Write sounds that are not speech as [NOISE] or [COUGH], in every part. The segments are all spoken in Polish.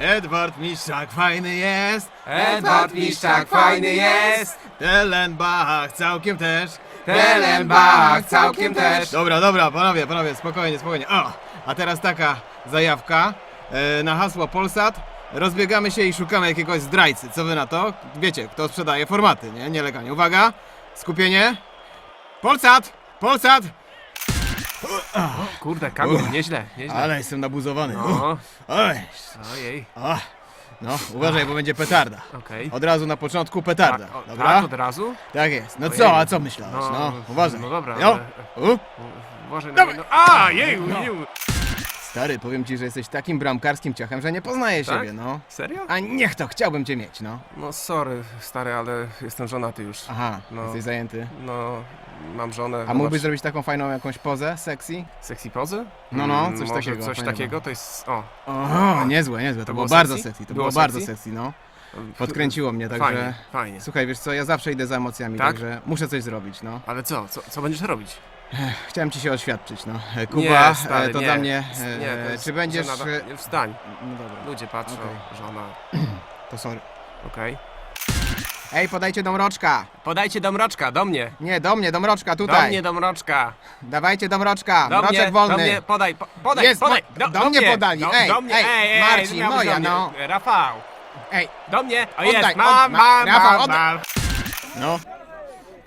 Edward Miszczak fajny jest. Edward Miszczak fajny jest. Tellenbach całkiem też. Tellenbach całkiem też. Dobra, dobra, panowie, panowie, spokojnie, spokojnie. O, a teraz taka zajawka e, na hasło Polsat. Rozbiegamy się i szukamy jakiegoś zdrajcy. Co wy na to? Wiecie, kto sprzedaje formaty, nie? Nielegalnie. Uwaga, skupienie. Polsat! Polsat! Kurde, Kamil, nieźle, nieźle. Ale jestem nabuzowany. No, Oj, ojej, o, no, uważaj, bo będzie petarda. okej. Od razu na początku petarda. Tak, o, Dobra? tak, od razu? Tak jest. No co, a co myślałeś? No, No, uważaj. no dobra, ale- U? Uważaj na no. A, jeju, jeju. Stary, powiem ci, że jesteś takim bramkarskim ciachem, że nie poznaję Tak? siebie, no. Serio? A niech to, chciałbym cię mieć, no. No sorry, stary, ale jestem żonaty już. Aha, No. jesteś zajęty. No, mam żonę. A mógłbyś zrobić taką fajną jakąś pozę, sexy? Sexy pozy? No, no, coś może takiego, Coś fajnego. takiego to jest. O, O, niezłe, niezłe. To, To było, było bardzo sexy? sexy, to Było było, bardzo sexy? sexy, no. Podkręciło mnie, także... Fajnie, fajnie. Słuchaj, wiesz co, ja zawsze idę za emocjami, Tak? także muszę coś zrobić, no. Ale co? co? Co będziesz robić? Chciałem ci się oświadczyć, no. E, Kuba, nie, stary, e, to nie. dla mnie... E, nie, to jest czy będziesz... żenada. e, Nie, Wstań. No dobra, Ludzie patrzą, Okej. żona. [CLEARS THROAT] to sorry. Okej. Ej, podajcie domroczka! Podajcie domroczka, do mnie. Nie, do mnie, domroczka, Do tutaj! mnie domroczka. Dawajcie domroczka, Do mroczek mnie, wolny! do mnie, podaj, po, podaj, Jest, podaj. mo- do mnie podali, Do, ej, do mnie, ej, ej, Marcin, miałbyś moja, do no. Rafał, Ej, do mnie. O Oddaj, jest, od- mam, ma- mam, Rafał, mam, oddaj. mam. no.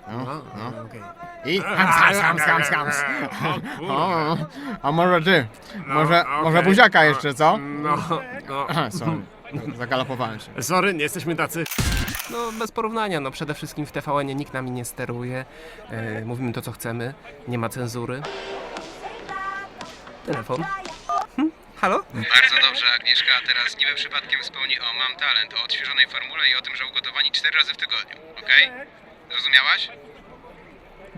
No, No, no. I hams, hams, hams, hams, hams. O, a może ty? Może, No, może buziaka jeszcze, co? No, no. [LAUGHS] Sorry, zagalopowałem się. Sorry, nie jesteśmy tacy. No bez porównania, no przede wszystkim w TVN nikt nami nie steruje. E, mówimy to co chcemy, nie ma cenzury. Telefon. Hm? Halo? Bardzo dobrze, Agnieszka, a teraz niby przypadkiem wspomni o Mam Talent, o odświeżonej formule i o tym, że ugotowani cztery razy w tygodniu, okej? Zrozumiałaś?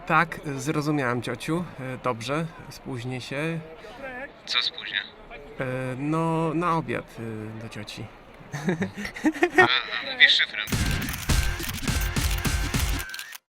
Tak, zrozumiałem ciociu. E, dobrze, spóźnię się. Co spóźnia? E, no, na obiad e, do cioci. [LAUGHS] Mówisz szyfrem.